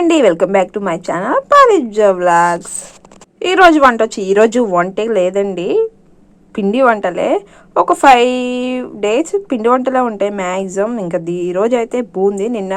అండి welcome back to my channel Parija vlogs. ఈరోజు వంట వచ్చి ఈరోజు వంటే లేదండి. పిండి వంటలే. ఒక ఫైవ్ డేస్ పిండి వంటలే ఉంటాయి మ్యాక్సిమం ఇంకా ఈరోజు అయితే బూంది నిన్న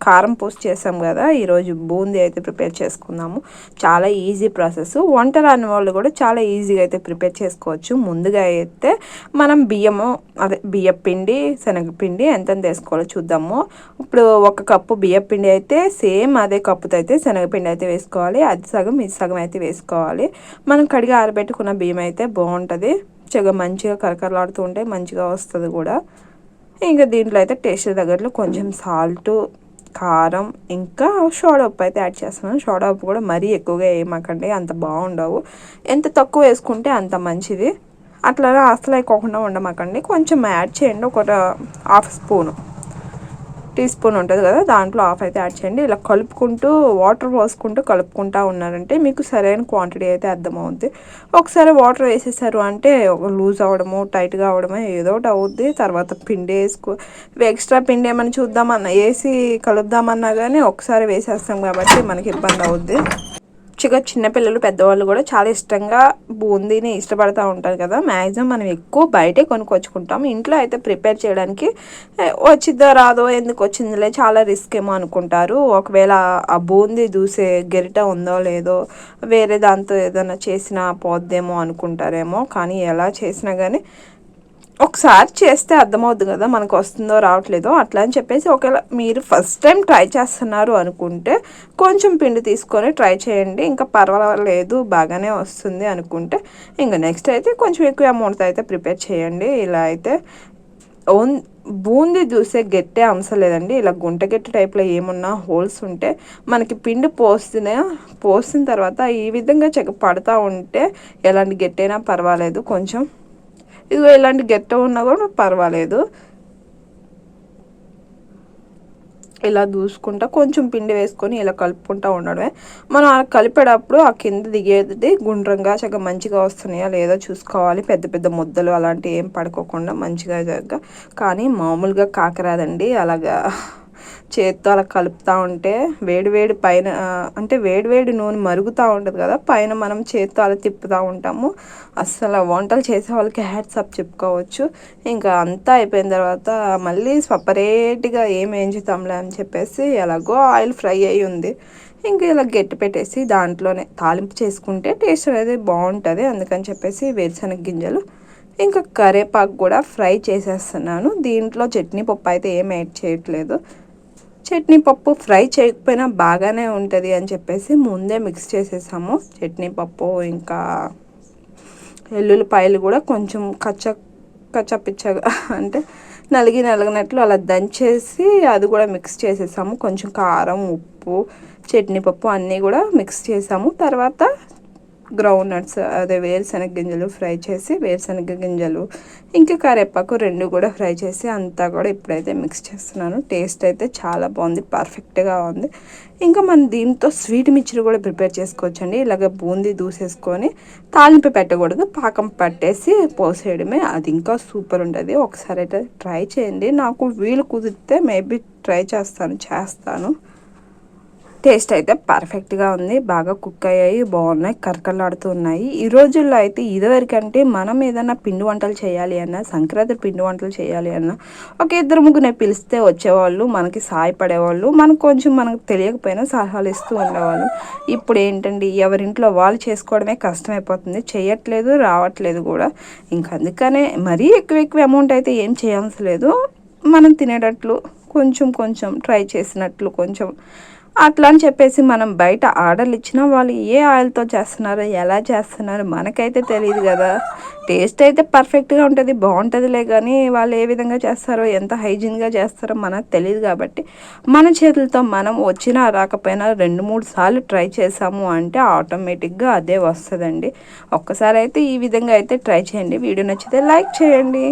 కారం పోస్ట్ చేసాం కదా ఈరోజు బూందీ అయితే ప్రిపేర్ చేసుకుందాము చాలా ఈజీ ప్రాసెస్. వంట రాని వాళ్ళు కూడా చాలా ఈజీగా అయితే ప్రిపేర్ చేసుకోవచ్చు. ముందుగా అయితే మనం బియ్యము అదే బియ్యపిండి శనగపిండి ఎంత వేసుకోవాలో చూద్దాము. ఇప్పుడు ఒక కప్పు బియ్యపిండి అయితే సేమ్ అదే కప్పుతో అయితే శనగపిండి అయితే వేసుకోవాలి. అది సగం ఇది సగం అయితే వేసుకోవాలి. మనం కడిగి ఆరబెట్టుకున్న బియ్యం అయితే బాగుంటుంది. చక్కగా మంచిగా కరకరలాడుతూ ఉంటే మంచిగా వస్తుంది కూడా. ఇంకా దీంట్లో అయితే టేస్ట్ దగ్గరలో కొంచెం సాల్ట్ కారం ఇంకా షోడప్ ఉప్పు అయితే యాడ్ చేస్తున్నాను. సోడా ఉప్పు కూడా మరీ ఎక్కువగా వేయమాకండి అంత బాగుండవు. ఎంత తక్కువ వేసుకుంటే అంత మంచిది. అట్లా అసలు అయిపోకుండా ఉండమాకండి. కొంచెం యాడ్ చేయండి ఒక హాఫ్ స్పూను. టీ స్పూన్ ఉంటుంది కదా దాంట్లో ఆఫ్ అయితే యాడ్ చేయండి. ఇలా కలుపుకుంటూ వాటర్ పోసుకుంటూ కలుపుకుంటూ ఉన్నారంటే మీకు సరైన క్వాంటిటీ అయితే అర్థమవుద్ది. ఒకసారి వాటర్ వేసేసారు అంటే లూజ్ అవ్వడము టైట్గా అవ్వడము ఏదో ఒకటి అవుద్ది. తర్వాత పిండి వేసుకో ఎక్స్ట్రా పిండి ఏమైనా చూద్దామన్నా వేసి కలుపుదామన్నా కానీ ఒకసారి వేసేస్తాం కాబట్టి మనకి ఇబ్బంది అవుద్ది. మంచిగా చిన్నపిల్లలు పెద్దవాళ్ళు కూడా చాలా ఇష్టంగా బూందీని ఇష్టపడతూ ఉంటారు కదా. మ్యాక్సిమం మనం ఎక్కువ బయటే కొనుక్కొచ్చుకుంటాం. ఇంట్లో అయితే ప్రిపేర్ చేయడానికి వచ్చిద్దో రాదో ఎందుకు వచ్చిందిలే చాలా రిస్క్ ఏమో అనుకుంటారు. ఒకవేళ ఆ బూందీ దూసే గెరిట ఉందో లేదో వేరే దాంతో ఏదైనా చేసినా పోద్దేమో అనుకుంటారేమో. కానీ ఎలా చేసినా కానీ ఒకసారి చేస్తే అర్థమవుతుంది కదా మనకు వస్తుందో రావట్లేదో అట్లా అని చెప్పేసి ఒకవేళ మీరు ఫస్ట్ టైం ట్రై చేస్తున్నారు అనుకుంటే కొంచెం పిండి తీసుకొని ట్రై చేయండి. ఇంకా పర్వాలేదు బాగానే వస్తుంది అనుకుంటే ఇంకా నెక్స్ట్ అయితే కొంచెం ఎక్కువ అమౌంట్ అయితే ప్రిపేర్ చేయండి. ఇలా అయితే ఓన్ బూందీ చూసే గట్టే అంశం లేదండి. ఇలా గుంట గట్టి టైప్లో ఏమున్నా హోల్స్ ఉంటే మనకి పిండి పోసిన పోసిన తర్వాత ఈ విధంగా చెక్క పడుతూ ఉంటే ఎలాంటి గట్టైనా పర్వాలేదు. కొంచెం ఇదిగో ఇలాంటి గెట్ట ఉన్నా కూడా పర్వాలేదు. ఇలా దూసుకుంటా కొంచెం పిండి వేసుకొని ఇలా కలుపుకుంటా ఉండడమే. మనం కలిపేటప్పుడు ఆ కింద దిగేది గుండ్రంగా చక్కగా మంచిగా వస్తున్నాయా లేదో చూసుకోవాలి. పెద్ద పెద్ద ముద్దలు అలాంటివి ఏం పడుకోకుండా మంచిగా జరగ కానీ మామూలుగా కాకరాదండి. అలాగా చేత్తో అలా కలుపుతూ ఉంటే వేడి వేడి పైన అంటే వేడి వేడి నూనె మరుగుతూ ఉంటుంది కదా పైన మనం చేత్తో అలా తిప్పుతూ ఉంటాము. అస్సలు వంటలు చేసే వాళ్ళకి హ్యాట్స్ అప్ చెప్పుకోవచ్చు. ఇంకా అంతా అయిపోయిన తర్వాత మళ్ళీ సపరేట్గా ఏం వేయించుతాంలే అని చెప్పేసి ఎలాగో ఆయిల్ ఫ్రై అయ్యి ఉంది. ఇంకా ఇలా గట్టి పెట్టేసి దాంట్లోనే తాలింపు చేసుకుంటే టేస్ట్ అనేది బాగుంటుంది అందుకని చెప్పేసి వేరుశనగ గింజలు. ఇంకా కరేపాకు కూడా ఫ్రై చేసేస్తున్నాను. దీంట్లో చట్నీ పప్పు అయితే ఏం యాడ్ చేయట్లేదు. చట్నీ పప్పు ఫ్రై చేయకపోయినా బాగానే ఉంటుంది అని చెప్పేసి ముందే మిక్స్ చేసేసాము. చట్నీ పప్పు ఇంకా ఎల్లుల్లిపాయలు కూడా కొంచెం కచ్చ కచ్చపిచ్చగా అంటే నలిగి నలిగినట్లు అలా దంచేసి అది కూడా మిక్స్ చేసేసాము. కొంచెం కారం ఉప్పు చట్నీ పప్పు అన్నీ కూడా మిక్స్ చేసాము. తర్వాత గ్రౌండ్ నట్స్ అదే వేరుశనగ గింజలు ఫ్రై చేసి వేరుశనగ గింజలు ఇంకా కరేపాకు రెండు కూడా ఫ్రై చేసి అంతా కూడా ఇప్పుడైతే మిక్స్ చేస్తున్నాను. టేస్ట్ అయితే చాలా బాగుంది పర్ఫెక్ట్గా ఉంది. ఇంకా మనం దీంతో స్వీట్ మిక్చర్ కూడా ప్రిపేర్ చేసుకోవచ్చండి. ఇలాగ బూందీ దూసేసుకొని తాలింపు పెట్టకూడదు పాకం పట్టేసి పోసేయడమే. అది ఇంకా సూపర్ ఉంటుంది. ఒకసారి అయితే ట్రై చేయండి. నాకు వీలు కుదిరితే మేబీ ట్రై చేస్తాను చేస్తాను. టేస్ట్ అయితే పర్ఫెక్ట్గా ఉంది. బాగా కుక్ అయ్యాయి బాగున్నాయి కరకలాడుతూ ఉన్నాయి. ఈ రోజుల్లో అయితే ఇదివరకంటే మనం ఏదైనా పిండి వంటలు చేయాలి అన్నా సంక్రాంతి పిండి వంటలు చేయాలి అన్నా ఒక ఇద్దరు ముగ్గురు పిలిస్తే వచ్చేవాళ్ళు మనకి సాయపడేవాళ్ళు మనకు కొంచెం మనకు తెలియకపోయినా సలహాలు ఇస్తూ ఉండేవాళ్ళు. ఇప్పుడు ఏంటండి ఎవరింట్లో వాళ్ళు చేసుకోవడమే కష్టమైపోతుంది. చేయట్లేదు రావట్లేదు కూడా. ఇంకా అందుకనే మరీ ఎక్కువ ఎక్కువ అమౌంట్ అయితే ఏం చేయాల్సి లేదు. మనం తినేటట్లు కొంచెం కొంచెం ట్రై చేసినట్లు కొంచెం అట్లా అని చెప్పేసి మనం బయట ఆర్డర్లు ఇచ్చినా వాళ్ళు ఏ ఆయిల్తో చేస్తున్నారు ఎలా చేస్తున్నారు మనకైతే తెలియదు కదా. టేస్ట్ అయితే పర్ఫెక్ట్గా ఉంటుంది బాగుంటుందిలే కానీ వాళ్ళు ఏ విధంగా చేస్తారో ఎంత హైజీన్గా చేస్తారో మనకు తెలియదు కాబట్టి మన చేతులతో మనం వచ్చినా రాకపోయినా రెండు మూడు సార్లు ట్రై చేసాము అంటే ఆటోమేటిక్గా అదే వస్తుందండి. ఒక్కసారి అయితే ఈ విధంగా అయితే ట్రై చేయండి. వీడియో నచ్చితే లైక్ చేయండి.